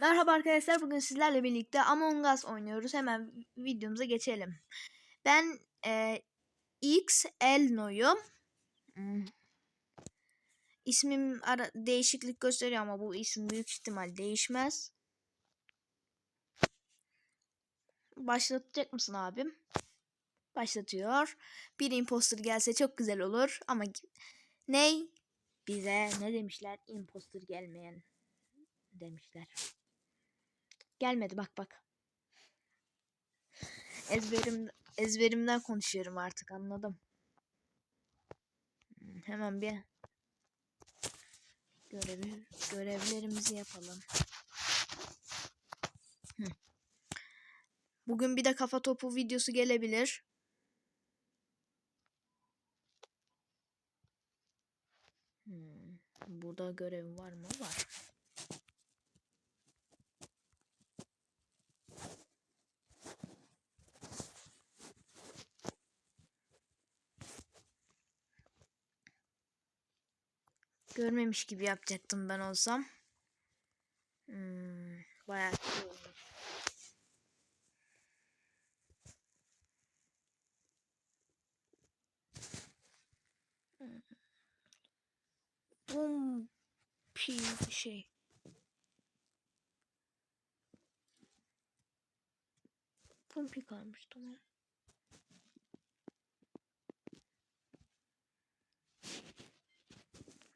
Merhaba arkadaşlar bugün sizlerle birlikte Among Us oynuyoruz. Hemen videomuza geçelim. Ben e, X Elno'yum. Hmm. İsmim ara, değişiklik gösteriyor ama bu isim büyük ihtimal değişmez. Başlatacak mısın abim? Başlatıyor. Bir imposter gelse çok güzel olur ama ney? Bize ne demişler? Imposter gelmeyen demişler. Gelmedi bak bak. Ezberim ezberimden konuşuyorum artık anladım. Hmm, Hemen bir görev görevlerimizi yapalım. Bugün bir de kafa topu videosu gelebilir. Hmm, Burada görev var mı? Var. Görmemiş gibi yapacaktım ben olsam. Hmm, bayağı. Hmm. Bum pi şey. Pompi kalmış tamam.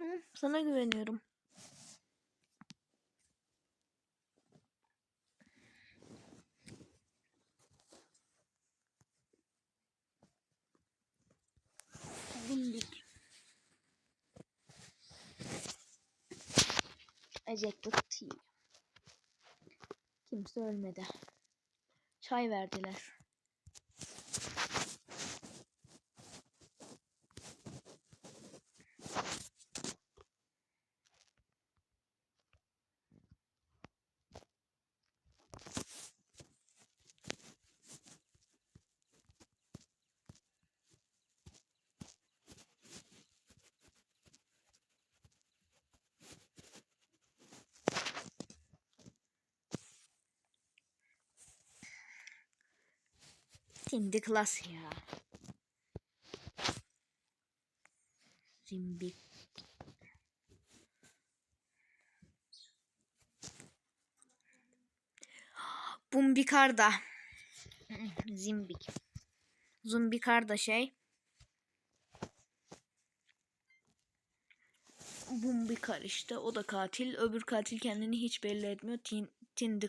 Hı, sana güveniyorum. Bindik. Ejected tea. Kimse ölmedi. Çay verdiler. Şimdi klas ya. Zimbik. Bumbikar da. Zimbik. Zumbikar da şey. Bumbikar işte. O da katil. Öbür katil kendini hiç belli etmiyor. Tin, Tindy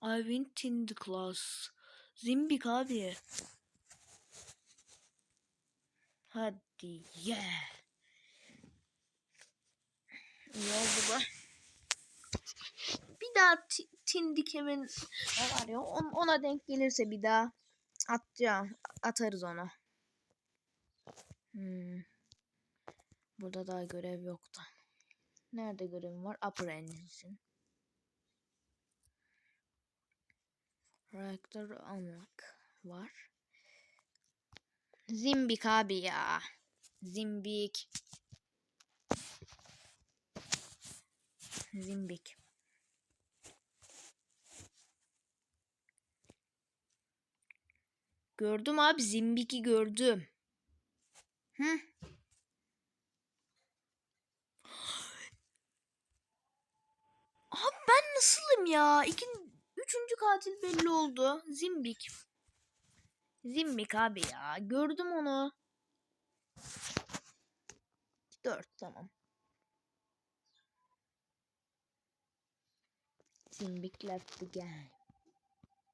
Class olabilir. Ivan Tindy Class. Zimbik abi. Hadi yeah. İyi oldu bu. Bir daha ti- Tindikem'in ne var ya on- ona denk gelirse bir daha atacağım. Atarız onu. Hmm. Burada daha görev yoktu. Nerede görevim var? Upper Reaktör almak var. Zimbik abi ya. Zimbik. Zimbik. Gördüm abi Zimbik'i gördüm. Hı? Abi ben nasılım ya? İkin, katil belli oldu. Zimbik. Zimbik abi ya. Gördüm onu. Dört tamam. Zimbik left the game.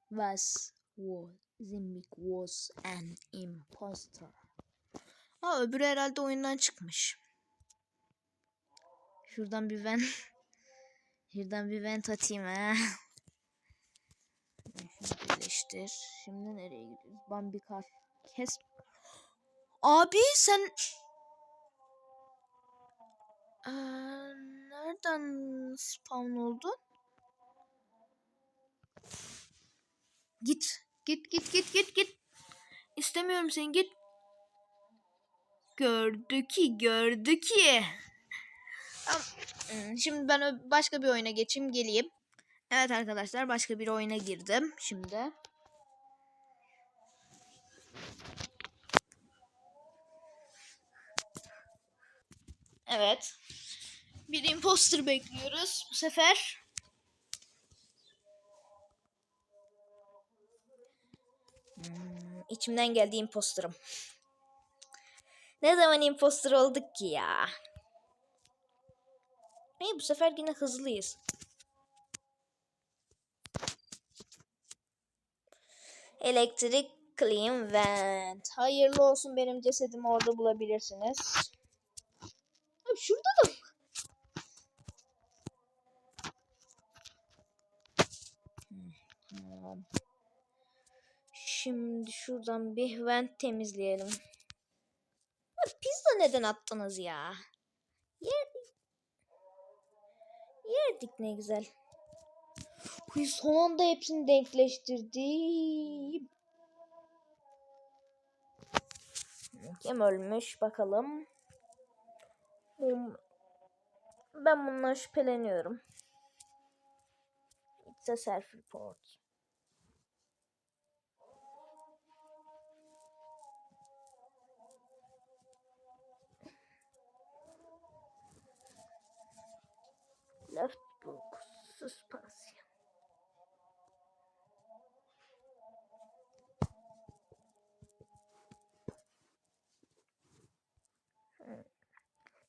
Was was Zimbik was an imposter. Aa öbürü herhalde oyundan çıkmış. Şuradan bir vent Şuradan bir vent atayım ha. Birleştir. Şimdi nereye gidiyoruz? Bambikar. Kes. Abi sen Aa, nereden spawn oldun? Git. Git git git git git. İstemiyorum seni git. Gördü ki gördü ki. Şimdi ben başka bir oyuna geçeyim geleyim. Evet arkadaşlar başka bir oyuna girdim şimdi. Evet. Bir imposter bekliyoruz bu sefer. Hmm, içimden geldi imposterım. Ne zaman imposter olduk ki ya? Hey, bu sefer yine hızlıyız. Elektrik clean vent. Hayırlı olsun benim cesedimi orada bulabilirsiniz. Abi şurada da Hmm. Şimdi şuradan bir vent temizleyelim. Abi pizza neden attınız ya? Yer... Yerdik ne güzel. Uy, son anda hepsini denkleştirdim. Kim ölmüş bakalım. Ben bundan şüpheleniyorum. It's a self report.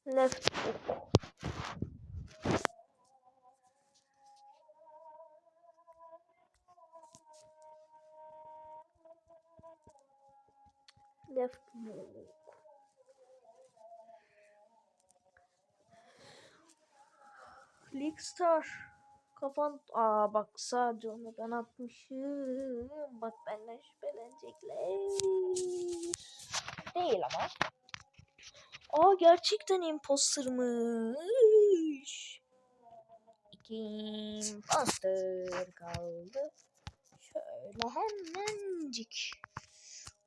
Left book. Left book. Clickstar. Kafan... Aa bak sadece onu ben atmışım. Bak benden şüphelenecekler. Değil ama. Aa gerçekten impostermış. İki imposter kaldı. Şöyle hemencik.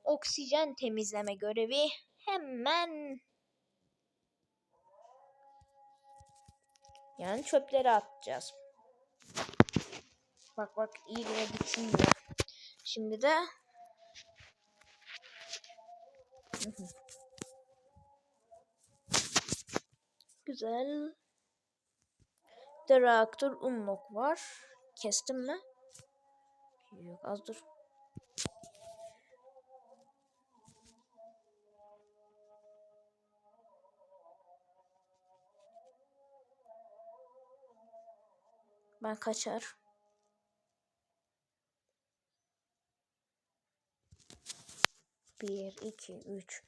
Oksijen temizleme görevi hemen Yani çöpleri atacağız. Bak bak iyice gitsin diye. Şimdi de Hı hı. Güzel. De reaktör unlock var. Kestim mi? Yok az dur. Ben kaçar. Bir, iki, üç,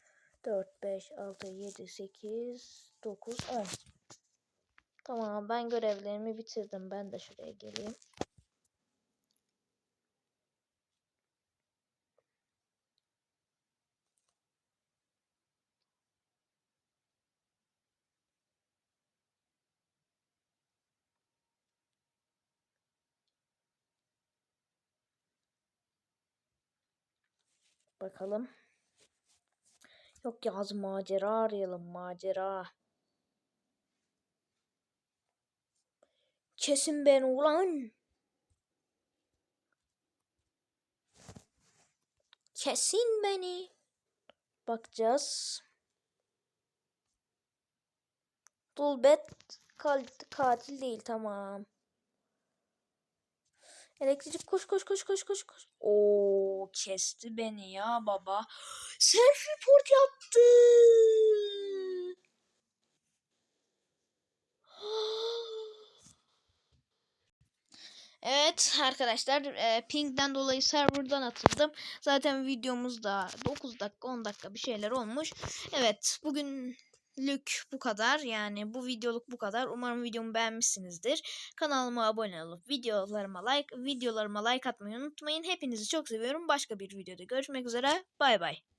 dört, beş, altı, yedi, sekiz, dokuz, on. Tamam ben görevlerimi bitirdim. Ben de şuraya geleyim. Bakalım. Yok ya az macera arayalım macera. Kesin ben ulan. Kesin beni. Bakacağız. Dulbet katil değil tamam. Elektrik koş koş koş koş koş koş. Oo kesti beni ya baba. Self report yaptı. Evet arkadaşlar e, pingden dolayı serverdan atıldım. Zaten videomuzda 9 dakika 10 dakika bir şeyler olmuş. Evet bugünlük bu kadar. Yani bu videoluk bu kadar. Umarım videomu beğenmişsinizdir. Kanalıma abone olup videolarıma like videolarıma like atmayı unutmayın. Hepinizi çok seviyorum. Başka bir videoda görüşmek üzere. Bay bay.